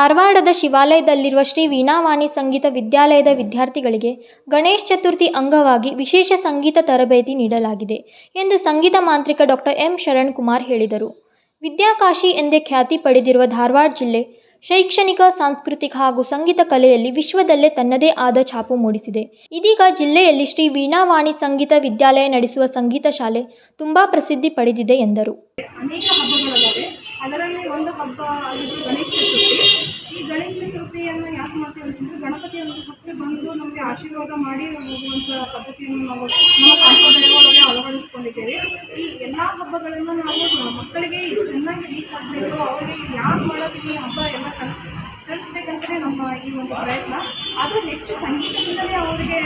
ಧಾರವಾಡದ ಶಿವಾಲಯದಲ್ಲಿರುವ ಶ್ರೀ ವೀಣಾವಾಣಿ ಸಂಗೀತ ವಿದ್ಯಾಲಯದ ವಿದ್ಯಾರ್ಥಿಗಳಿಗೆ ಗಣೇಶ ಚತುರ್ಥಿ ಅಂಗವಾಗಿ ವಿಶೇಷ ಸಂಗೀತ ತರಬೇತಿ ನೀಡಲಾಗಿದೆ ಎಂದು ಸಂಗೀತ ಮಾಂತ್ರಿಕ ಡಾಕ್ಟರ್ ಎಂ ಶರಣ್ ಕುಮಾರ್ ಹೇಳಿದರು. ವಿದ್ಯಾಕಾಶಿ ಎಂದೇ ಖ್ಯಾತಿ ಪಡೆದಿರುವ ಧಾರವಾಡ ಜಿಲ್ಲೆ ಶೈಕ್ಷಣಿಕ, ಸಾಂಸ್ಕೃತಿಕ ಹಾಗೂ ಸಂಗೀತ ಕಲೆಯಲ್ಲಿ ವಿಶ್ವದಲ್ಲೇ ತನ್ನದೇ ಆದ ಛಾಪು ಮೂಡಿಸಿದೆ. ಇದೀಗ ಜಿಲ್ಲೆಯಲ್ಲಿ ಶ್ರೀ ವೀಣಾವಾಣಿ ಸಂಗೀತ ವಿದ್ಯಾಲಯ ನಡೆಸುವ ಸಂಗೀತ ಶಾಲೆ ತುಂಬಾ ಪ್ರಸಿದ್ಧಿ ಪಡೆದಿದೆ ಎಂದರು. ಅನೇಕ ಅದರಲ್ಲಿ ಒಂದು ಹಬ್ಬ ಆಗಿದ್ದು ಗಣೇಶ ಚತುರ್ಥಿ ಈ ಗಣೇಶ ಚತುರ್ಥಿಯನ್ನು ಅಂತಂದರೆ ಗಣಪತಿಯನ್ನು ಹತ್ತಿರ ಬಂದು ನಮಗೆ ಆಶೀರ್ವಾದ ಮಾಡಿ ಹೋಗುವಂಥ ಪದ್ಧತಿಯನ್ನು ನಾವು ನಮ್ಮ ಸಂಪ್ರದಾಯಗಳೊಳಗೆ ಅಳವಡಿಸ್ಕೊಂಡಿದ್ದೇವೆ. ಈ ಎಲ್ಲ ಹಬ್ಬಗಳನ್ನು ನಾವು ಮಕ್ಕಳಿಗೆ ಚೆನ್ನಾಗಿ ರೀಚ್ ಆಗಬೇಕು, ಅವರಿಗೆ ಯಾಕೆ ಮಾಡೋದಕ್ಕೆ ಹಬ್ಬ ಎಲ್ಲ ಕಲಿಸ್, ಕಲಿಸ್ಬೇಕಂತಲೇ ನಮ್ಮ ಈ ಒಂದು ಪ್ರಯತ್ನ. ಅದು ಹೆಚ್ಚು ಸಂಗೀತದಿಂದಲೇ ಅವರಿಗೆ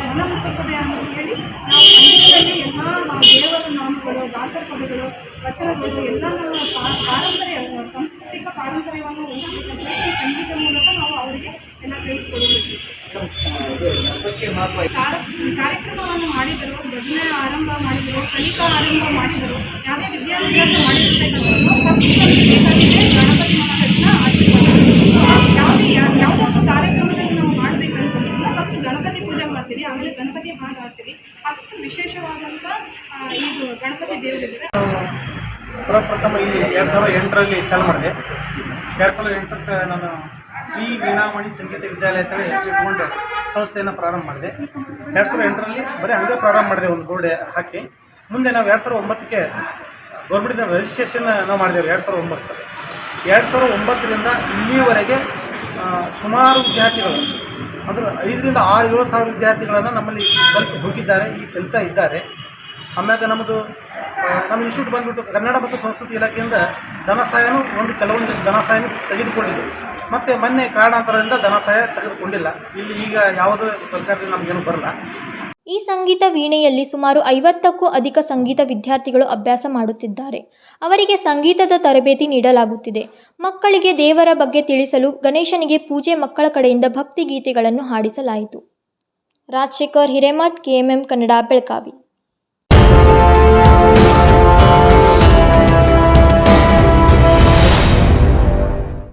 ಮನ ಮುಟ್ಟುತ್ತದೆ ಅಂತ ಹೇಳಿ ನಾವು ಸಂಗೀತದಲ್ಲಿ ಎಲ್ಲ ದೇವರ ನಾಮಗಳು, ದಾಸರ ಪದಗಳು, ವಚನಗಳು ಎಲ್ಲ ಪಾರಂಪರ್ಯ, ಸಾಂಸ್ಕೃತಿಕ ಪಾರಂಪರ್ಯವನ್ನು ಉಳಿಸಬೇಕಂತ ಸಂಗೀತ ಮೂಲಕ ನಾವು ಅವರಿಗೆ ಎಲ್ಲ ತಿಳಿಸ್ಕೊಡಬೇಕು ಕಾರ- ಕಾರ್ಯಕ್ರಮವನ್ನು ಮಾಡಿದರು, ಭಜನೆ ಆರಂಭ ಮಾಡಿದರು, ಕಲಿಕಾ ಆರಂಭ ಮಾಡಿದರು. ಯಾವುದೇ ವಿದ್ಯಾಭ್ಯಾಸ ಮಾಡಿರ್ಬೇಕಂದ್ರೂ ಫಸ್ಟ್ ಬೇಕಾಗಿದೆ ಗಣಪತಿ ಮಹಾರಾಜನ ಯಾವುದೇ ಯಾವುದೊಂದು ಕಾರ್ಯಕ್ರಮದಲ್ಲಿ ನಾವು ಮಾಡಬೇಕಂತಂದ್ರೆ ಫಸ್ಟ್ ಗಣಪತಿ ಪೂಜೆ ಮಾಡ್ತೀವಿ ಆಮೇಲೆ ಗಣಪತಿ ಹಾಡು ಹಾಡ್ತೀವಿ ಅಷ್ಟು ವಿಶೇಷವಾದಂಥ ಇದು ಗಣಪತಿ ದೇವರಿದ್ದಾರೆ ಪ್ರಪ್ರಥಮ ಇಲ್ಲಿ ಎರಡು ಸಾವಿರದ ಎಂಟರಲ್ಲಿ ಚಾಲು ಮಾಡಿದೆ. ಎರಡು ಸಾವಿರದ ಎಂಟಕ್ಕೆ ನಾನು ಶ್ರೀ ವೀಣಾಮಣಿ ಸಂಗೀತ ವಿದ್ಯಾಲಯ ಅಂತ ಇಟ್ಕೊಂಡು ಸಂಸ್ಥೆಯನ್ನು ಪ್ರಾರಂಭ ಮಾಡಿದೆ. ಎರಡು ಸಾವಿರದ ಎಂಟರಲ್ಲಿ ಬರೀ ಹಂಗೆ ಪ್ರಾರಂಭ ಮಾಡಿದೆ ಒಂದು ಬೋರ್ಡ್ ಹಾಕಿ. ಮುಂದೆ ನಾವು ಎರಡು ಸಾವಿರದ ಒಂಬತ್ತಕ್ಕೆ ಗೌರ್ಮೆಂಟಿಂದ ರಿಜಿಸ್ಟ್ರೇಷನ್ ನಾವು ಮಾಡಿದ್ದೇವೆ ಎರಡು ಸಾವಿರದ ಒಂಬತ್ತು. ಎರಡು ಸಾವಿರದ ಒಂಬತ್ತರಿಂದ ಇಲ್ಲಿಯವರೆಗೆ ಸುಮಾರು ವಿದ್ಯಾರ್ಥಿಗಳು, ಅಂದರೆ ಐದರಿಂದ ಆರು ಏಳು ಸಾವಿರ ವಿದ್ಯಾರ್ಥಿಗಳನ್ನು ನಮ್ಮಲ್ಲಿ ಕಲಿತು ಹೋಗಿದ್ದಾರೆ, ಈ ಕಲಿತಾ ಇದ್ದಾರೆ. ಆಮ್ಯಾಗ ನಮ್ಮದು ನಮ್ಮ ಇನ್ಸ್ಟಿಟ್ಯೂಟ್ ಬಂದ್ಬಿಟ್ಟು ಕನ್ನಡ ಮತ್ತು ಸಂಸ್ಕೃತಿ ಇಲಾಖೆಯಿಂದ ಧನ ಸಹಾಯನೂ ಒಂದು ಕೆಲವೊಂದಿಷ್ಟು ಧನ ಸಹಾಯನೂ ತೆಗೆದುಕೊಂಡಿದ್ದು ಮತ್ತು ಮೊನ್ನೆ ಕಾರಣಾಂತರದಿಂದ ಧನ ಸಹಾಯ ತೆಗೆದುಕೊಂಡಿಲ್ಲ. ಇಲ್ಲಿ ಈಗ ಯಾವುದೇ ಸರ್ಕಾರದಿಂದ ನಮಗೇನು ಬರಲ್ಲ. ಈ ಸಂಗೀತ ವೀಣೆಯಲ್ಲಿ ಸುಮಾರು ಐವತ್ತಕ್ಕೂ ಅಧಿಕ ಸಂಗೀತ ವಿದ್ಯಾರ್ಥಿಗಳು ಅಭ್ಯಾಸ ಮಾಡುತ್ತಿದ್ದಾರೆ. ಅವರಿಗೆ ಸಂಗೀತದ ತರಬೇತಿ ನೀಡಲಾಗುತ್ತಿದೆ. ಮಕ್ಕಳಿಗೆ ದೇವರ ಬಗ್ಗೆ ತಿಳಿಸಲು ಗಣೇಶನಿಗೆ ಪೂಜೆ ಮಕ್ಕಳ ಕಡೆಯಿಂದ ಭಕ್ತಿ ಗೀತೆಗಳನ್ನು ಹಾಡಿಸಲಾಯಿತು. ರಾಜಶೇಖರ್ ಹಿರೇಮಠ್, ಕೆಎಂಎಂ ಕನ್ನಡ ಬೆಳಗಾವಿ.